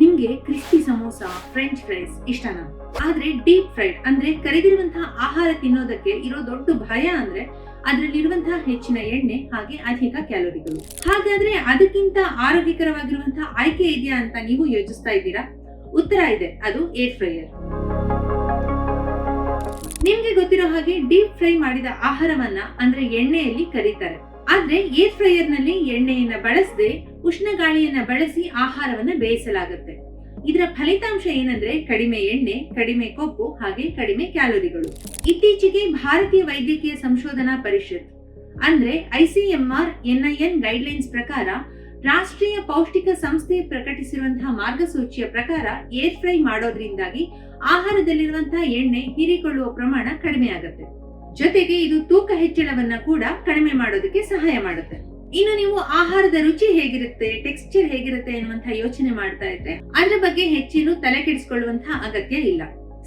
ನಿಮ್ಗೆ crispy samosa French fries ಇಷ್ಟನಾ? ಆದ್ರೆ ಡೀಪ್ ಫ್ರೈಡ್ ಅಂದ್ರೆ ಕರಿದಿರುವಂತಹ ಆಹಾರ ತಿನ್ನೋದಕ್ಕೆ ಇರೋ ದೊಡ್ಡ ಭಯ ಅಂದ್ರೆ ಅದರಲ್ಲಿರುವಂತಹ ಹೆಚ್ಚಿನ ಎಣ್ಣೆ ಹಾಗೆ ಅಧಿಕ ಕ್ಯಾಲೋರಿಗಳು. ಹಾಗಾದ್ರೆ ಅದಕ್ಕಿಂತ ಆರೋಗ್ಯಕರವಾಗಿರುವಂತಹ ಆಯ್ಕೆ ಇದೆಯಾ ಅಂತ ನೀವು ಯೋಚಿಸ್ತಾ ಇದ್ದೀರಾ? ಉತ್ತರ ಇದೆ, ಅದು ಏರ್ ಫ್ರೈಯರ್ ನಿಮ್ಗೆ ಗೊತ್ತಿರೋ ಹಾಗೆ ಡೀಪ್ ಫ್ರೈ ಮಾಡಿದ ಆಹಾರವನ್ನ ಅಂದ್ರೆ ಎಣ್ಣೆಯಲ್ಲಿ ಕರೀತಾರೆ. ಆದ್ರೆ ಏರ್ ಫ್ರೈಯರ್ನಲ್ಲಿ ಎಣ್ಣೆಯನ್ನ ಬಳಸದೆ ಉಷ್ಣ ಗಾಳಿಯನ್ನ ಬಳಸಿ ಆಹಾರವನ್ನ ಬೇಯಿಸಲಾಗುತ್ತೆ. ಇದರ ಫಲಿತಾಂಶ ಏನಂದ್ರೆ ಕಡಿಮೆ ಎಣ್ಣೆ, ಕಡಿಮೆ ಕೊಬ್ಬು, ಹಾಗೆ ಕಡಿಮೆ ಕ್ಯಾಲೋರಿಗಳು. ಇತ್ತೀಚೆಗೆ ಭಾರತೀಯ ವೈದ್ಯಕೀಯ ಸಂಶೋಧನಾ ಪರಿಷತ್, ಅಂದ್ರೆ ಐಸಿಎಂಆರ್ ಎನ್ಐಎನ್ ಗೈಡ್ಲೈನ್ಸ್ ಪ್ರಕಾರ ರಾಷ್ಟ್ರೀಯ ಪೌಷ್ಟಿಕ ಸಂಸ್ಥೆ ಪ್ರಕಟಿಸಿರುವಂತಹ ಮಾರ್ಗಸೂಚಿಯ ಪ್ರಕಾರ ಏರ್ ಫ್ರೈ ಮಾಡೋದ್ರಿಂದಾಗಿ ಆಹಾರದಲ್ಲಿರುವಂತಹ ಎಣ್ಣೆ ಹೀರಿಕೊಳ್ಳುವ ಪ್ರಮಾಣ ಕಡಿಮೆ ಆಗುತ್ತೆ. ಜೊತೆಗೆ ಇದು ತೂಕ ಹೆಚ್ಚಳವನ್ನ ಕೂಡ ಕಡಿಮೆ ಮಾಡೋದಕ್ಕೆ ಸಹಾಯ ಮಾಡುತ್ತೆ. ಇನ್ನು ನೀವು ಆಹಾರದ ರುಚಿ ಹೇಗಿರುತ್ತೆ ಟೆಕ್ಸ್ಚರ್ ಹೇಗಿರುತ್ತೆ ಎನ್ನುವಂತಹ ಯೋಚನೆ ಮಾಡ್ತಾ ಇದ್ರೆ ಅದ್ರ ಬಗ್ಗೆ ಹೆಚ್ಚೇನು ತಲೆ ಕೆಡಿಸಿಕೊಳ್ಳುವಂತಹ ಅಗತ್ಯ ಇಲ್ಲ.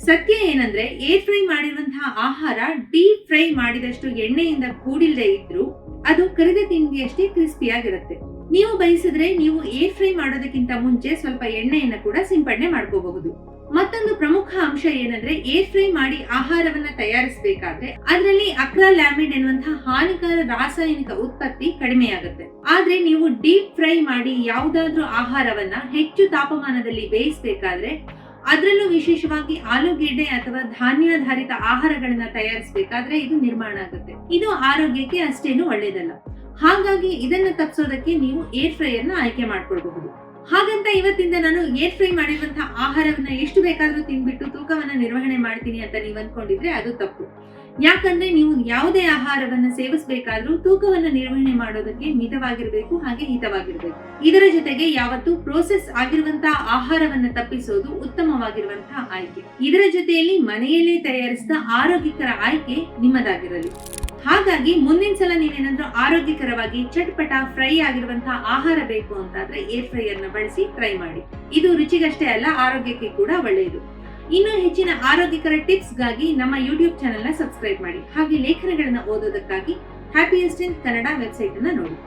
ಸತ್ಯ ಏನಂದ್ರೆ ಏರ್ ಫ್ರೈ ಮಾಡಿರುವಂತಹ ಆಹಾರ ಡೀಪ್ ಫ್ರೈ ಮಾಡಿದಷ್ಟು ಎಣ್ಣೆಯಿಂದ ಕೂಡಿಲ್ಲದೆ ಇದ್ರೂ ಅದು ಕರಿದ ತಿಂಡಿಯಷ್ಟೇ ಕ್ರಿಸ್ಪಿಯಾಗಿರುತ್ತೆ ನೀವು ಬಯಸಿದ್ರೆ ನೀವು ಏರ್ ಫ್ರೈ ಮಾಡೋದಕ್ಕಿಂತ ಮುಂಚೆ ಸ್ವಲ್ಪ ಎಣ್ಣೆಯನ್ನ ಕೂಡ ಸಿಂಪಡಣೆ ಮಾಡ್ಕೋಬಹುದು. ಮತ್ತೊಂದು ಪ್ರಮುಖ ಅಂಶ ಏನಂದ್ರೆ ಏರ್ ಫ್ರೈ ಮಾಡಿ ಆಹಾರವನ್ನ ತಯಾರಿಸಬೇಕಾದ್ರೆ ಅದರಲ್ಲಿ ಅಕ್ರಾಲ್ಯಾಮಿಡ್ ಎನ್ನುವಂತಹ ಹಾನಿಕರ ರಾಸಾಯನಿಕ ಉತ್ಪತ್ತಿ ಕಡಿಮೆಯಾಗುತ್ತೆ ಆದ್ರೆ ನೀವು ಡೀಪ್ ಫ್ರೈ ಮಾಡಿ ಯಾವುದಾದ್ರೂ ಆಹಾರವನ್ನ ಹೆಚ್ಚು ತಾಪಮಾನದಲ್ಲಿ ಬೇಯಿಸಬೇಕಾದ್ರೆ ಅದರಲ್ಲೂ ವಿಶೇಷವಾಗಿ ಆಲೂಗೆಡ್ಡೆ ಅಥವಾ ಧಾನ್ಯಾಧಾರಿತ ಆಹಾರಗಳನ್ನ ತಯಾರಿಸಬೇಕಾದ್ರೆ ಇದು ನಿರ್ಮಾಣ ಆಗುತ್ತೆ. ಇದು ಆರೋಗ್ಯಕ್ಕೆ ಅಷ್ಟೇನು ಒಳ್ಳೇದಲ್ಲ. ಹಾಗಾಗಿ ಇದನ್ನ ತಪ್ಪಿಸೋದಕ್ಕೆ ನೀವು ಏರ್ ಫ್ರೈಯರ್ನ ಆಯ್ಕೆ ಮಾಡ್ಕೊಳ್ಬಹುದು. ಹಾಗಂತ ಇವತ್ತಿಂದ ನಾನು ಏರ್ ಫ್ರೈ ಮಾಡಿರುವಂತಹ ಆಹಾರವನ್ನ ಎಷ್ಟು ಬೇಕಾದ್ರೂ ತಿನ್ಬಿಟ್ಟು ತೂಕವನ್ನ ನಿರ್ವಹಣೆ ಮಾಡ್ತೀನಿ ಅಂತ ನೀವು ಅನ್ಕೊಂಡಿದ್ರೆ ಅದು ತಪ್ಪು. ಯಾಕಂದ್ರೆ ನೀವು ಯಾವುದೇ ಆಹಾರವನ್ನು ಸೇವಿಸಬೇಕಾದ್ರೂ ತೂಕವನ್ನು ನಿರ್ವಹಣೆ ಮಾಡೋದಕ್ಕೆ ಮಿತವಾಗಿರಬೇಕು, ಹಾಗೆ ಹಿತವಾಗಿರಬೇಕು. ಇದರ ಜೊತೆಗೆ ಯಾವತ್ತು ಪ್ರೋಸೆಸ್ ಆಗಿರುವಂತಹ ಆಹಾರವನ್ನು ತಪ್ಪಿಸೋದು ಉತ್ತಮವಾಗಿರುವಂತಹ ಆಯ್ಕೆ. ಇದರ ಜೊತೆಯಲ್ಲಿ ಮನೆಯಲ್ಲೇ ತಯಾರಿಸಿದ ಆರೋಗ್ಯಕರ ಆಯ್ಕೆ ನಿಮ್ಮದಾಗಿರಲಿ. ಹಾಗಾಗಿ ಮುಂದಿನ ಸಲ ನೀವೇನಾದ್ರೂ ಆರೋಗ್ಯಕರವಾಗಿ ಚಟ್ಪಟ ಫ್ರೈ ಆಗಿರುವಂತಹ ಆಹಾರ ಬೇಕು ಅಂತಾದ್ರೆ ಏರ್ ಫ್ರೈಯರ್ನ ಬಳಸಿ ಟ್ರೈ ಮಾಡಿ. ಇದು ರುಚಿಗಷ್ಟೇ ಅಲ್ಲ, ಆರೋಗ್ಯಕ್ಕೆ ಕೂಡ ಒಳ್ಳೆಯದು. ಇನ್ನೂ ಹೆಚ್ಚಿನ ಆರೋಗ್ಯಕರ ಟಿಪ್ಸ್ಗಾಗಿ ನಮ್ಮ ಯೂಟ್ಯೂಬ್ ಚಾನೆಲ್ನ ಸಬ್ಸ್ಕ್ರೈಬ್ ಮಾಡಿ. ಹಾಗೆ ಲೇಖನಗಳನ್ನು ಓದೋದಕ್ಕಾಗಿ ಹ್ಯಾಪಿಯೆಸ್ಟ್ ಇನ್ ಕನ್ನಡ ವೆಬ್ಸೈಟ್ ಅನ್ನು ನೋಡಿ.